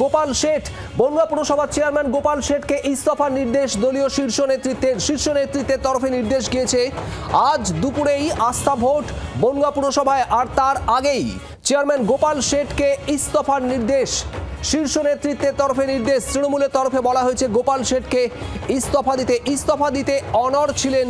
গোপাল শেঠ। বনগাঁ পুরসভার চেয়ারম্যান গোপাল শেঠকে ইস্তফার নির্দেশ, দলীয় শীর্ষ নেতৃত্বের শীর্ষ নেতৃত্বের তরফে নির্দেশ গিয়েছে আজ দুপুরেই আস্থা ভোট বনগাঁ পুরসভায়, আর তার আগেই চেয়ারম্যান গোপাল শেঠকে ইস্তফার নির্দেশ, শীর্ষ নেতৃত্বের তরফে নির্দেশ, তৃণমূলের তরফে বলা হয়েছে গোপাল শেঠকে ইস্তফা দিতে ইস্তফা দিতে অনর ছিলেন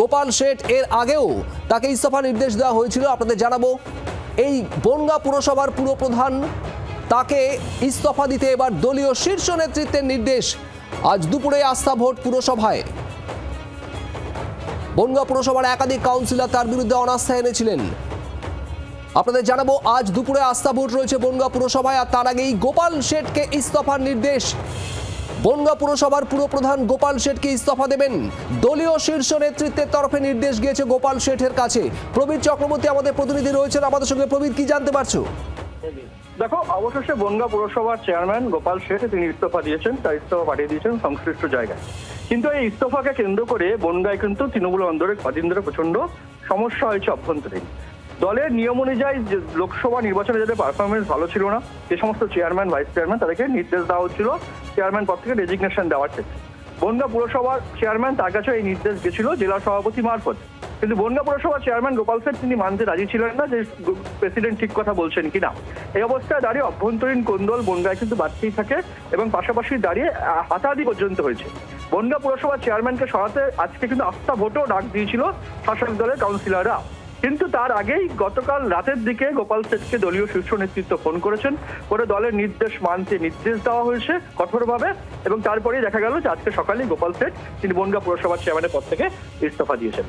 গোপাল শেঠ। এর আগেও তাকে ইস্তফা নির্দেশ দেওয়া হয়েছিল। আপনাদের জানাব, এই বনগাঁ পুরসভার পুরপ্রধান তাকে ইস্তফা দিতে এবার দলীয় শীর্ষ নেতৃত্বের নির্দেশ। আজ দুপুরে আস্থা ভোট পুরসভায়। বনগাঁ পুরসভার একাধিক কাউন্সিলর তার বিরুদ্ধে অনাস্থা এনেছিলেন। আপনাদের জানাব, আজ দুপুরে আস্থা ভোট রয়েছে বনগাঁ পুরসভায় আর তার আগেই গোপাল শেঠকে ইস্তফার নির্দেশ। বনগাঁ পুরসভার পুরপ্রধান গোপাল শেঠকে ইস্তফা দেবেন। দলীয় শীর্ষ নেতৃত্বের তরফে নির্দেশ গিয়েছে গোপাল শেঠের কাছে। প্রবীর চক্রবর্তী আমাদের প্রতিনিধি রয়েছেন। আমাদের সঙ্গে প্রবীর, কি জানতে পারছ? দেখো, অবশেষে বনগা পুরসভার চেয়ারম্যান গোপাল শেঠ তিনি ইস্তফা দিয়েছেন, তার ইস্তফা পাঠিয়ে দিয়েছেন সংশ্লিষ্ট জায়গায়। কিন্তু এই ইস্তফাকে কেন্দ্র করে বনগায় কিন্তু তৃণমূল অন্দরে কদিন ধরে প্রচণ্ড সমস্যা হয়েছে অভ্যন্তরীণ। দলের নিয়ম অনুযায়ী লোকসভা নির্বাচনে যাদের পারফরমেন্স ভালো ছিল না, যে সমস্ত চেয়ারম্যান ভাইস চেয়ারম্যান তাদেরকে নির্দেশ দেওয়া হচ্ছিল চেয়ারম্যান পদ থেকে রেজিগনেশন দেওয়ার ক্ষেত্রে। বনগা পুরসভার চেয়ারম্যান তার কাছে এই নির্দেশ গেছিল জেলা সভাপতি মারফত। কিন্তু বনগা পুরসভার চেয়ারম্যান গোপাল সেট তিনি মানতে রাজি ছিলেন না যে প্রেসিডেন্ট ঠিক কথা বলছেন কিনা। এই অবস্থায় দাঁড়িয়ে অভ্যন্তরীণ কোন্দল বনগায় কিন্তু বাড়তেই থাকে এবং পাশাপাশি দাঁড়িয়ে হাতাহাতি পর্যন্ত হয়েছে। বনগা পৌরসভার চেয়ারম্যানকে সরাতে আজকে কিন্তু আস্থা ভোটও ডাক দিয়েছিল শাসক দলের কাউন্সিলররা। কিন্তু তার আগেই গতকাল রাতের দিকে গোপাল সেটকে দলীয় শীর্ষ নেতৃত্ব ফোন করেছেন। করে দলের নির্দেশ মানতে নির্দেশ দেওয়া হয়েছে কঠোরভাবে এবং তারপরেই দেখা গেল যে আজকে সকালেই গোপাল সেট তিনি বনগা পুরসভার চেয়ারম্যানের পদ থেকে ইস্তফা দিয়েছেন।